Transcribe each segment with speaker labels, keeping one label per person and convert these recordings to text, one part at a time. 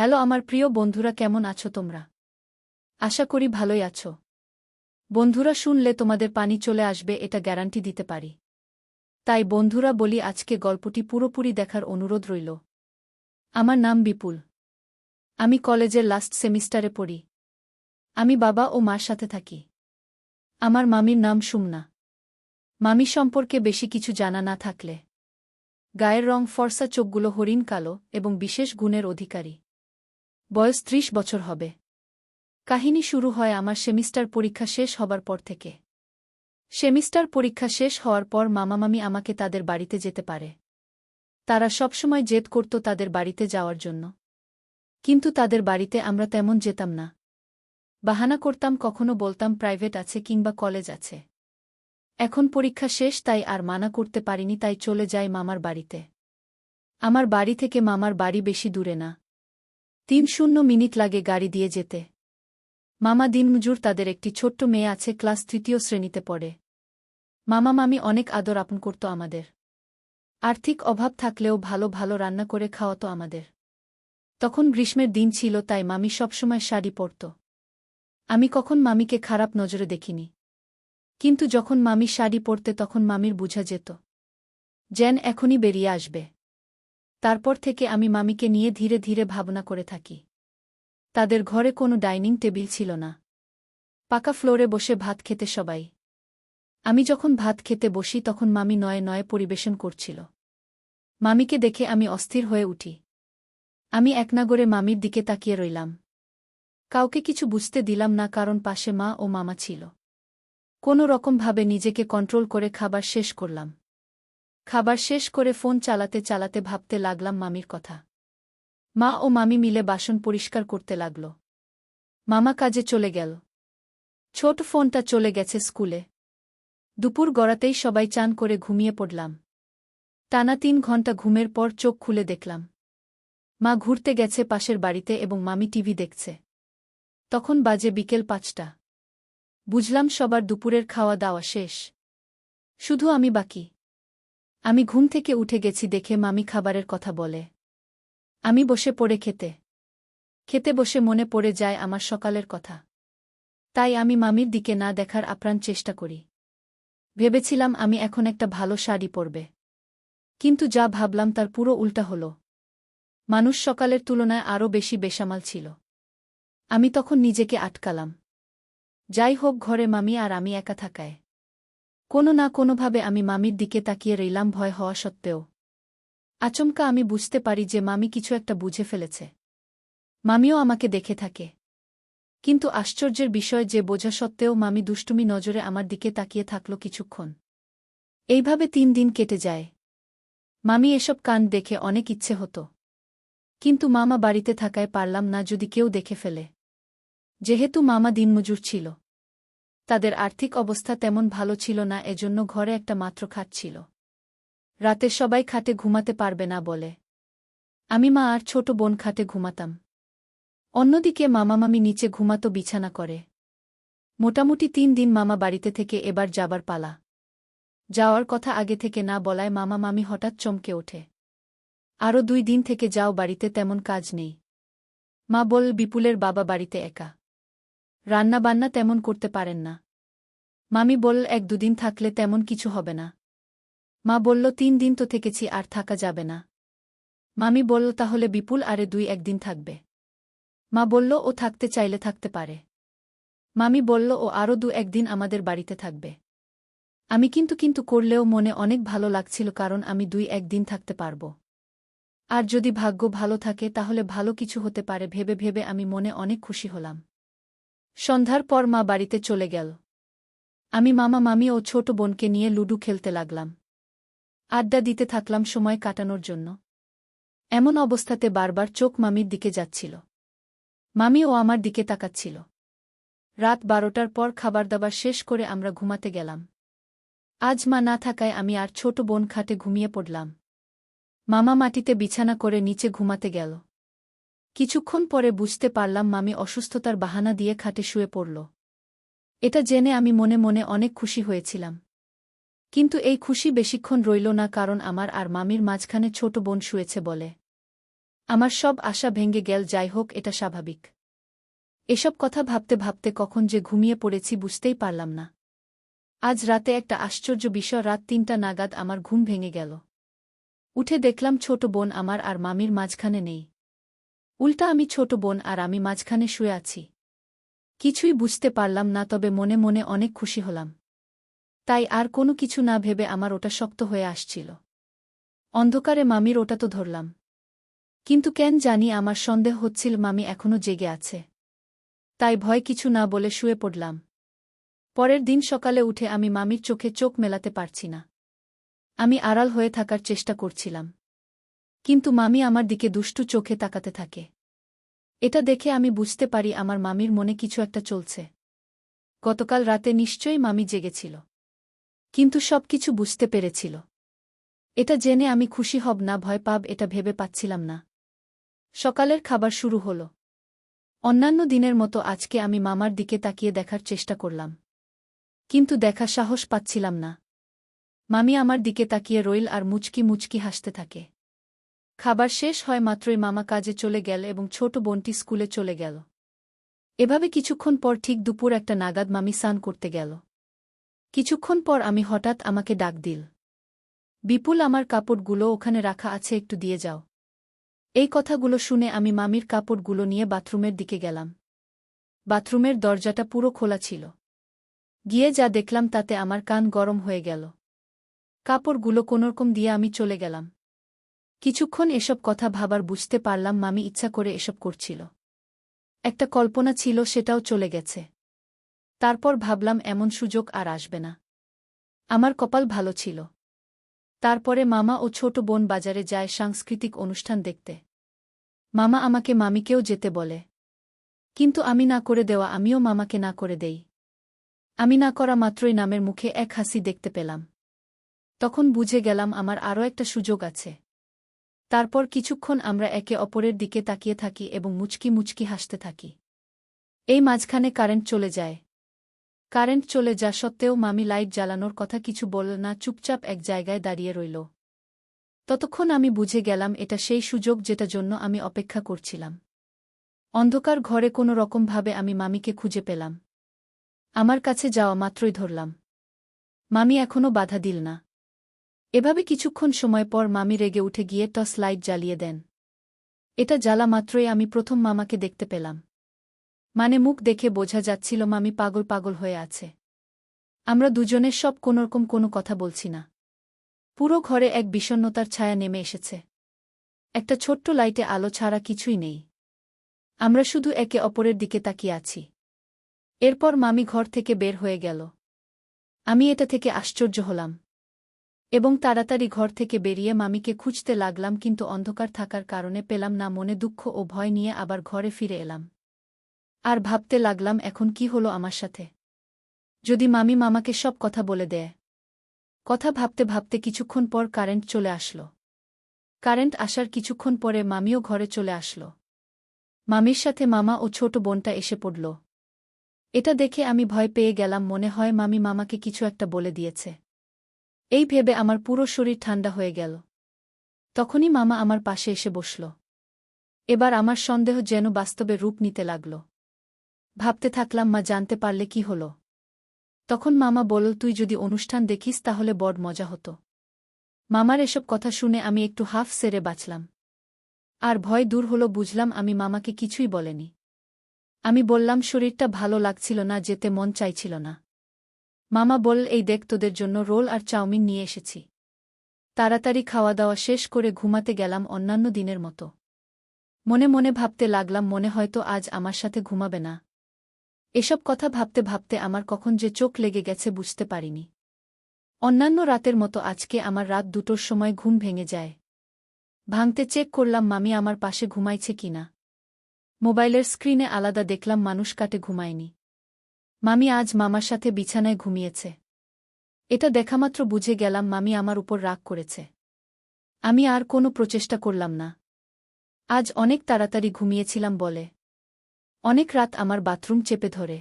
Speaker 1: Hello, আমার প্রিয় বন্ধুরা, কেমন আছো তোমরা? আশা করি ভালোই আছো। বন্ধুরা, শুনলে তোমাদের পানি চলে আসবে, এটা গ্যারান্টি দিতে পারি। তাই বন্ধুরা, বলি, আজকে গল্পটি পুরোপুরি দেখার অনুরোধ রইল। আমার নাম বিপুল। আমি কলেজের লাস্ট সেমিস্টারে পড়ি। আমি বাবা ও মার সাথে থাকি। আমার মামির নাম সুমনা। মামি সম্পর্কে বেশি কিছু জানা না থাকলে। গায়ের রং ফর্সা, চোখগুলো হরিণ কালো এবং বিশেষ গুণের অধিকারী। বয়স ত্রিশ বছর হবে। কাহিনী শুরু হয় আমার সেমিস্টার পরীক্ষা শেষ হবার পর থেকে। সেমিস্টার পরীক্ষা শেষ হওয়ার পর মামামামি আমাকে তাদের বাড়িতে যেতে পারে। তারা সবসময় জেদ করত তাদের বাড়িতে যাওয়ার জন্য। কিন্তু তাদের বাড়িতে আমরা তেমন যেতাম না। বাহানা করতাম, কখনো বলতাম প্রাইভেট আছে কিংবা কলেজ আছে। এখন পরীক্ষা শেষ, তাই আর মানা করতে পারিনি, তাই চলে যাই মামার বাড়িতে। আমার বাড়ি থেকে মামার বাড়ি বেশি দূরে না। তিন শূন্য মিনিট লাগে গাড়ি দিয়ে যেতে। মামা দিনমজুর তাদের একটি ছোট্ট মেয়ে আছে, ক্লাস তৃতীয় শ্রেণীতে পড়ে। মামা মামি অনেক আদর আপন করত আমাদের। আর্থিক অভাব থাকলেও ভালো ভালো রান্না করে খাওয়াতো আমাদের। তখন গ্রীষ্মের দিন ছিল, তাই মামি সবসময় শাড়ি পরত। আমি কখন মামিকে খারাপ নজরে দেখিনি। কিন্তু যখন মামি শাড়ি পরতে তখন মামির বুঝা যেত। জেন এখনই বেরিয়ে আসবে। তারপর থেকে আমি মামিকে নিয়ে ধীরে ধীরে ভাবনা করে থাকি। তাদের ঘরে কোনো ডাইনিং টেবিল ছিল না। পাকা ফ্লোরে বসে ভাত খেতে সবাই। আমি যখন ভাত খেতে বসি তখন মামি নয়ে নয়ে পরিবেশন করছিল। মামিকে দেখে আমি অস্থির হয়ে উঠি। আমি একনাগরে মামির দিকে তাকিয়ে রইলাম। কাউকে কিছু বুঝতে দিলাম না কারণ পাশে মা ও মামা ছিল। কোনো রকমভাবে নিজেকে কন্ট্রোল করে খাবার শেষ করলাম। খাবার শেষ করে ফোন চালাতে চালাতে ভাবতে লাগলাম মামির কথা। মা ও মামি মিলে বাসন পরিষ্কার করতে লাগল। মামা কাজে চলে গেল। ছোট ফোনটা চলে গেছে স্কুলে। দুপুর গড়াতেই সবাই চান করে ঘুমিয়ে পড়লাম। টানা তিন ঘণ্টা ঘুমের পর চোখ খুলে দেখলাম। মা ঘুরতে গেছে পাশের বাড়িতে এবং মামি টিভি দেখছে। তখন বাজে বিকেল পাঁচটা। বুঝলাম সবার দুপুরের খাওয়া দাওয়া শেষ। শুধু আমি বাকি। আমি ঘুম থেকে উঠে গেছি দেখে মামি খাবারের কথা বলে। আমি বসে পড়ে খেতে। খেতে বসে মনে পড়ে যায় আমার সকালের কথা। তাই আমি মামির দিকে না দেখার আপ্রাণ চেষ্টা করি। ভেবেছিলাম আমি এখন একটা ভালো শাড়ি পরবে। কিন্তু যা ভাবলাম তার পুরো উল্টা হল। মানুষ সকালের তুলনায় আরও বেশি বেসামাল ছিল। আমি তখন নিজেকে আটকালাম। যাই হোক ঘরে মামি আর আমি একা থাকায়। কোনো না কোনোভাবে আমি মামির দিকে তাকিয়ে রইলাম ভয় হওয়া সত্ত্বেও। আচমকা আমি বুঝতে পারি যে মামি কিছু একটা বুঝে ফেলেছে। মামিও আমাকে দেখে থাকে। কিন্তু আশ্চর্যের বিষয় যে বোঝা সত্ত্বেও মামি দুষ্টুমি নজরে আমার দিকে তাকিয়ে থাকল কিছুক্ষণ। এইভাবে তিন দিন কেটে যায়। মামি এসব কান দেখে অনেক ইচ্ছে হতো। কিন্তু মামা বাড়িতে থাকায় পারলাম না যদি কেউ দেখে ফেলে। যেহেতু মামা দিনমজুর ছিল। তাদের আর্থিক অবস্থা তেমন ভালো ছিল না, এজন্য ঘরে একটা মাত্র খাট ছিল। রাতে সবাই খাটে ঘুমাতে পারবে না বলে। আমি মা আর ছোট বোন খাটে ঘুমাতাম। অন্যদিকে মামামামি নিচে ঘুমাতো বিছানা করে। মোটামুটি তিন দিন মামা বাড়িতে থেকে এবার যাবার পালা। যাওয়ার কথা আগে থেকে না বলায় মামা মামি হঠাৎ চমকে ওঠে। আরও দুই দিন থেকে যাও, বাড়িতে তেমন কাজ নেই। মা বল, বিপুলের বাবা বাড়িতে একা। রান্নাবান্না তেমন করতে পারেন না। মামি বল এক দুদিন থাকলে তেমন কিছু হবে না। মা বলল, তিন দিন তো থেকেছি, আর থাকা যাবে না। মামি বলল, তাহলে বিপুল আরে দুই একদিন থাকবে। মা বলল, ও থাকতে চাইলে থাকতে পারে। মামি বলল, ও আরও দু একদিন আমাদের বাড়িতে থাকবে। আমি কিন্তু কিন্তু করলেও মনে অনেক ভালো লাগছিল, কারণ আমি দুই একদিন থাকতে পারব। আর যদি ভাগ্য ভালো থাকে, তাহলে ভালো কিছু হতে পারে, ভেবে ভেবে আমি মনে অনেক খুশি হলাম। সন্ধ্যার পর মা বাড়িতে চলে গেল। আমি মামা, মামি ও ছোট বোনকে নিয়ে লুডু খেলতে লাগলাম। আড্ডা দিতে থাকলাম সময় কাটানোর জন্য। এমন অবস্থাতে বারবার চোখ মামির দিকে যাচ্ছিল। মামি ও আমার দিকে তাকাচ্ছিল। রাত বারোটার পর খাবার দাবার শেষ করে আমরা ঘুমাতে গেলাম। আজ মা না থাকায় আমি আর ছোট বোন খাটে ঘুমিয়ে পড়লাম। মামা মাটিতে বিছানা করে নিচে ঘুমাতে গেল। কিছুক্ষণ পরে বুঝতে পারলাম মামি অসুস্থতার বাহানা দিয়ে খাটে শুয়ে পড়ল। এটা জেনে আমি মনে মনে অনেক খুশি হয়েছিলাম। কিন্তু এই খুশি বেশিক্ষণ রইল না কারণ আমার আর মামির মাঝখানে ছোট বোন শুয়েছে বলে। আমার সব আশা ভেঙে গেল, যাই হোক, এটা স্বাভাবিক। এসব কথা ভাবতে ভাবতে কখন যে ঘুমিয়ে পড়েছি বুঝতেই পারলাম না। আজ রাতে একটা আশ্চর্য বিষয়, রাত তিনটা নাগাদ আমার ঘুম ভেঙে গেল। উঠে দেখলাম ছোট বোন আমার আর মামির মাঝখানে নেই। উল্টা আমি ছোট বোন আর আমি মাঝখানে শুয়ে আছি। কিছুই বুঝতে পারলাম না, তবে মনে মনে অনেক খুশি হলাম। তাই আর কোনো কিছু না ভেবে আমার ওটা শক্ত হয়ে আসছিল। অন্ধকারে মামির ওটা তো ধরলাম। কিন্তু কেন জানি আমার সন্দেহ হচ্ছিল মামি এখনও জেগে আছে। তাই ভয় কিছু না বলে শুয়ে পড়লাম। পরের দিন সকালে উঠে আমি মামির চোখে চোখ মেলাতে পারছি না। আমি আড়াল হয়ে থাকার চেষ্টা করছিলাম। কিন্তু মামি আমার দিকে দুষ্টু চোখে তাকাতে থাকে। এটা দেখে আমি বুঝতে পারি আমার মামির মনে কিছু একটা চলছে। গতকাল রাতে নিশ্চয়ই মামি জেগেছিল। কিন্তু সব কিছু বুঝতে পেরেছিল। এটা জেনে আমি খুশি হব না, ভয় পাব, এটা ভেবে পাচ্ছিলাম না। সকালের খাবার শুরু হল। অন্যান্য দিনের মতো আজকে আমি মামার দিকে তাকিয়ে দেখার চেষ্টা করলাম। কিন্তু দেখা সাহস পাচ্ছিলাম না। মামি আমার দিকে তাকিয়ে রইল আর মুচকি মুচকি হাসতে থাকে। খাবার শেষ হয় মাত্রই মামা কাজে চলে গেল এবং ছোট বোনটি স্কুলে চলে গেল। এভাবে কিছুক্ষণ পর ঠিক দুপুর একটা নাগাদ মামি স্নান করতে গেল। কিছুক্ষণ পর আমি হঠাৎ আমাকে ডাক দিল, বিপুল, আমার কাপড়গুলো ওখানে রাখা আছে, একটু দিয়ে যাও। এই কথাগুলো শুনে আমি মামির কাপড়গুলো নিয়ে বাথরুমের দিকে গেলাম। বাথরুমের দরজাটা পুরো খোলা ছিল। গিয়ে যা দেখলাম তাতে আমার কান গরম হয়ে গেল। কাপড়গুলো কোনোরকম দিয়ে আমি চলে গেলাম। কিছুক্ষণ এসব কথা ভাবার বুঝতে পারলাম মামি ইচ্ছা করে এসব করছিল। একটা কল্পনা ছিল সেটাও চলে গেছে। তারপর ভাবলাম এমন সুযোগ আর আসবে না। আমার কপাল ভালো ছিল। তারপরে মামা ও ছোট বোন বাজারে যায় সাংস্কৃতিক অনুষ্ঠান দেখতে। মামা আমাকে মামিকেও যেতে বলে। কিন্তু আমি না করে দেওয়া, আমিও মামাকে না করে দেই। আমি না করা মাত্রই নামের মুখে এক হাসি দেখতে পেলাম। তখন বুঝে গেলাম আমার আরও একটা সুযোগ আছে। তারপর কিছুক্ষণ আমরা একে অপরের দিকে তাকিয়ে থাকি এবং মুচকি মুচকি হাসতে থাকি। এই মাঝখানে কারেন্ট চলে যায়। কারেন্ট চলে যা সত্ত্বেও মামি লাইট জ্বালানোর কথা কিছু বলল না, চুপচাপ এক জায়গায় দাঁড়িয়ে রইল। ততক্ষণ আমি বুঝে গেলাম এটা সেই সুযোগ যেটা জন্য আমি অপেক্ষা করছিলাম। অন্ধকার ঘরে কোনো রকমভাবে আমি মামিকে খুঁজে পেলাম। আমার কাছে যাওয়া মাত্রই ধরলাম। মামি এখনও বাধা দিল না। এভাবে কিছুক্ষণ সময় পর মামি রেগে উঠে গিয়ে টস লাইট জ্বালিয়ে দেন। এটা জ্বালা মাত্রই আমি প্রথম মামাকে দেখতে পেলাম। মানে মুখ দেখে বোঝা যাচ্ছিল মামি পাগল পাগল হয়ে আছে। আমরা দুজনের সব কোনোরকম কোনো কথা বলছি না। পুরো ঘরে এক বিষণ্নতার ছায়া নেমে এসেছে। একটা ছোট্ট লাইটে আলো ছাড়া কিছুই নেই। আমরা শুধু একে অপরের দিকে তাকিয়ে আছি। এরপর মামি ঘর থেকে বের হয়ে গেল। আমি এটা থেকে আশ্চর্য হলাম। এবং তাড়াতাড়ি ঘর থেকে বেরিয়ে মামিকে খুঁজতে লাগলাম কিন্তু অন্ধকার থাকার কারণে পেলাম না মনে দুঃখ ও ভয় নিয়ে আবার ঘরে ফিরে এলাম। আর ভাবতে লাগলাম এখন কি হলো আমার সাথে। যদি মামি মামাকে সব কথা বলে দেয়। কথা ভাবতে ভাবতে কিছুক্ষণ পর কারেন্ট চলে আসলো। কারেন্ট আসার কিছুক্ষণ পরে মামিও ঘরে চলে আসলো। মামির সাথে মামা ও ছোট বোনটা এসে পড়ল। এটা দেখে আমি ভয় পেয়ে গেলাম মনে হয় মামি মামাকে কিছু একটা বলে দিয়েছে। এই ভেবে আমার পুরো শরীর ঠান্ডা হয়ে গেল। তখনই মামা আমার পাশে এসে বসল। এবার আমার সন্দেহ যেন বাস্তবে রূপ নিতে লাগল। ভাবতে থাকলাম, মা, জানতে পারলে কি হল? তখন মামা বলল, তুই যদি অনুষ্ঠান দেখিস, তাহলে বড় মজা হতো। মামার এসব কথা শুনে আমি একটু হাফ সেরে বাঁচলাম। আর ভয় দূর হলো, বুঝলাম আমি মামাকে কিছুই বলেনি। আমি বললাম, শরীরটা ভালো লাগছিল না, যেতে মন চাইছিল না। মামা বল, এই দেখ, তোদের জন্য রোল আর চাউমিন নিয়ে এসেছি। তাড়াতাড়ি খাওয়া দাওয়া শেষ করে ঘুমাতে গেলাম অন্যান্য দিনের মতো। মনে মনে ভাবতে লাগলাম, মনে হয়তো আজ আমার সাথে ঘুমাবে না। এসব কথা ভাবতে ভাবতে আমার কখন যে চোখ লেগে গেছে বুঝতে পারিনি। অন্যান্য রাতের মতো আজকে আমার রাত দুটোর সময় ঘুম ভেঙে যায়। ভাঙতে চেক করলাম, মামি আমার পাশে ঘুমাইছে কিনা মোবাইলের স্ক্রিনে আলাদা দেখলাম, মানুষ কাটে ঘুমায়নি। মামি আজ মামার সাথে বিছানায় ঘুমিয়েছে। এটা দেখামাত্র বুঝে গেলাম মামি আমার উপর রাগ করেছে। আমি আর কোনো প্রচেষ্টা করলাম না। আজ অনেক তাড়াতাড়ি ঘুমিয়েছিলাম বলে। অনেক রাত আমার বাথরুম চেপে ধরে।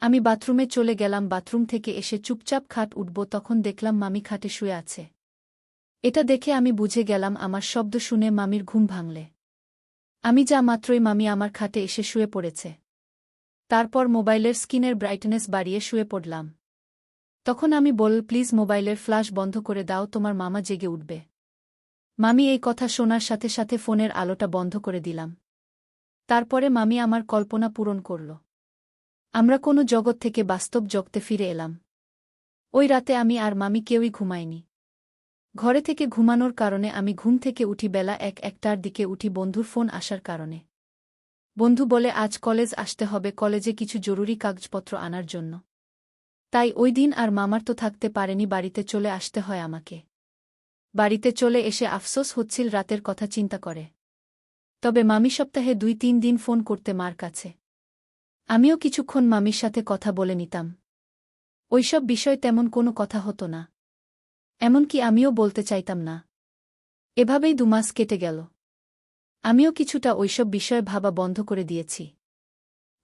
Speaker 1: আমি বাথরুমে চলে গেলাম, বাথরুম থেকে এসে চুপচাপ খাট উঠব, তখন দেখলাম মামি খাটে শুয়ে আছে। এটা দেখে আমি বুঝে গেলাম আমার শব্দ শুনে মামির ঘুম ভাঙলে। আমি যা মাত্রই মামি আমার খাটে এসে শুয়ে পড়েছে। তারপর মোবাইলের স্ক্রিনের ব্রাইটনেস বাড়িয়ে শুয়ে পড়লাম। তখন আমি বল প্লিজ মোবাইলের ফ্ল্যাশ বন্ধ করে দাও, তোমার মামা জেগে উঠবে। মামি এই কথা শোনার সাথে সাথে ফোনের আলোটা বন্ধ করে দিলাম। তারপরে মামি আমার কল্পনা পূরণ করল। আমরা কোনো জগৎ থেকে বাস্তব জগতে ফিরে এলাম। ওই রাতে আমি আর মামি কেউই ঘুমাইনি ঘরে থেকে ঘুমানোর কারণে আমি ঘুম থেকে উঠি বেলা এক একটার দিকে উঠি বন্ধুর ফোন আসার কারণে। বন্ধু বলে, আজ কলেজ আসতে হবে, কলেজে কিছু জরুরি কাগজপত্র আনার জন্য। তাই ওই দিন আর মামার তো থাকতে পারেনি, বাড়িতে চলে আসতে হয় আমাকে। বাড়িতে চলে এসে আফসোস হচ্ছিল, রাতের কথা চিন্তা করে। তবে মামি সপ্তাহে দুই তিন দিন ফোন করতে মার কাছে। আমিও কিছুক্ষণ মামির সাথে কথা বলে নিতাম। ওইসব বিষয় তেমন কোনো কথা হতো না। এমনকি আমিও বলতে চাইতাম না। এভাবেই দুমাস কেটে গেল। আমিও কিছুটা ওইসব বিষয় ভাবা বন্ধ করে দিয়েছি।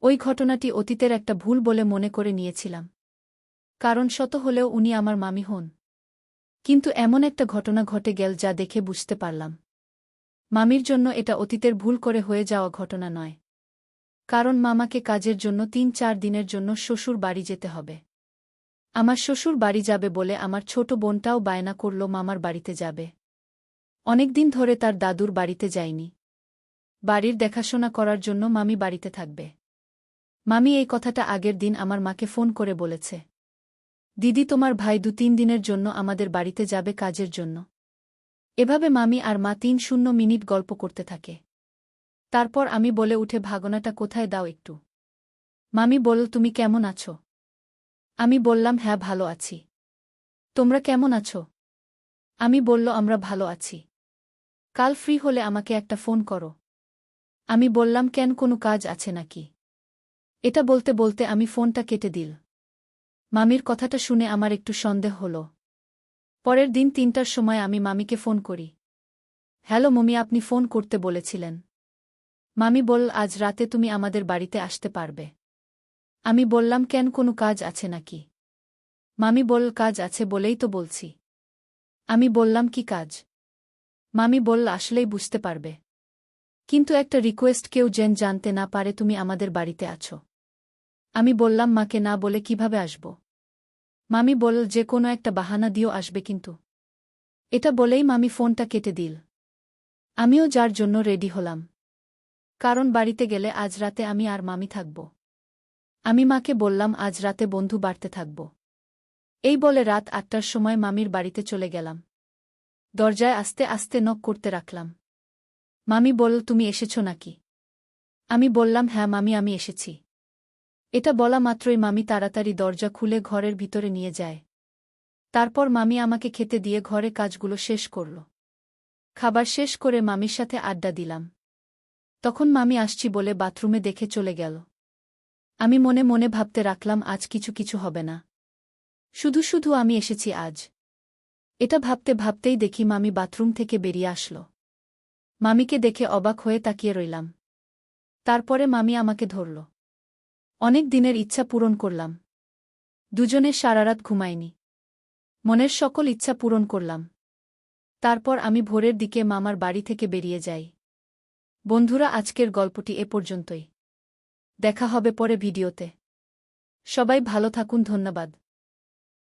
Speaker 1: ওই ঘটনাটি অতীতের একটা ভুল বলে মনে করে নিয়েছিলাম। কারণ শত হলেও উনি আমার মামি হন। কিন্তু এমন একটা ঘটনা ঘটে গেল যা দেখে বুঝতে পারলাম। মামির জন্য এটা অতীতের ভুল করে হয়ে যাওয়া ঘটনা নয়। কারণ মামাকে কাজের জন্য তিন চার দিনের জন্য শ্বশুর বাড়ি যেতে হবে। আমার শ্বশুর বাড়ি যাবে বলে আমার ছোট বোনটাও বায়না করল মামার বাড়িতে যাবে। অনেকদিন ধরে তার দাদুর বাড়িতে যায়নি। বাড়ির দেখাশোনা করার জন্য মামি বাড়িতে থাকবে। মামি এই কথাটা আগের দিন আমার মাকে ফোন করে বলেছে। দিদি, তোমার ভাই দু তিন দিনের জন্য আমাদের বাড়িতে যাবে কাজের জন্য। এভাবে মামি আর মা তিন শূন্য মিনিট গল্প করতে থাকে। তারপর আমি বলে উঠে, ভাগনাটা কোথায়? দাও একটু। মামি বলল, তুমি কেমন আছো? আমি বললাম হ্যাঁ ভালো আছি। তোমরা কেমন আছো? আমি বলল, আমরা ভালো আছি। কাল ফ্রি হলে আমাকে একটা ফোন করো। আমি বললাম, কেন কোনো কাজ আছে নাকি? এটা বলতে বলতে আমি ফোনটা কেটে দিল। মামির কথাটা শুনে আমার একটু সন্দেহ হল। পরের দিন তিনটার সময় আমি মামিকে ফোন করি। হ্যালো মমি, আপনি ফোন করতে বলেছিলেন। মামি বল, আজ রাতে তুমি আমাদের বাড়িতে আসতে পারবে। আমি বললাম, কেন কোনো কাজ আছে নাকি? মামি বল, কাজ আছে বলেই তো বলছি। আমি বললাম, কি কাজ? মামি বলল আসলেই বুঝতে পারবে। কিন্তু একটা রিকোয়েস্ট কেউ যেন জানতে না পারে তুমি আমাদের বাড়িতে আছো। আমি বললাম, মাকে না বলে কীভাবে আসব? মামি বলল, যে কোনো একটা বাহানা দিও আসবে কিন্তু। এটা বলেই মামি ফোনটা কেটে দিল। আমিও যার জন্য রেডি হলাম। কারণ বাড়িতে গেলে আজ রাতে আমি আর মামি থাকব। আমি মাকে বললাম, আজ রাতে বন্ধু বাড়তে থাকব। এই বলে রাত আটটার সময় মামির বাড়িতে চলে গেলাম। দরজায় আস্তে আস্তে নক করতে রাখলাম। মামি বলল তুমি এসেছ নাকি? আমি বললাম হ্যাঁ মামি, আমি এসেছি। এটা বলা মাত্রই মামি তাড়াতাড়ি দরজা খুলে ঘরের ভিতরে নিয়ে যায়। তারপর মামি আমাকে খেতে দিয়ে ঘরে কাজগুলো শেষ করল। খাবার শেষ করে মামির সাথে আড্ডা দিলাম। তখন মামি আসছি বলে বাথরুমে দেখে চলে গেল। আমি মনে মনে ভাবতে রাখলাম, আজ কিছু কিছু হবে না। শুধু শুধু আমি এসেছি আজ। এটা ভাবতে ভাবতেই দেখি মামি বাথরুম থেকে বেরিয়ে আসল। মামিকে দেখে অবাক হয়ে তাকিয়ে রইলাম। তারপরে মামি আমাকে ধরল। অনেক দিনের ইচ্ছা পূরণ করলাম। দুজনে সারারাত ঘুমায়নি মনের সকল ইচ্ছা পূরণ করলাম। তারপর আমি ভোরের দিকে মামার বাড়ি থেকে বেরিয়ে যাই। বন্ধুরা, আজকের গল্পটি এ পর্যন্তই। দেখা হবে পরে ভিডিওতে। সবাই ভালো থাকুন, ধন্যবাদ।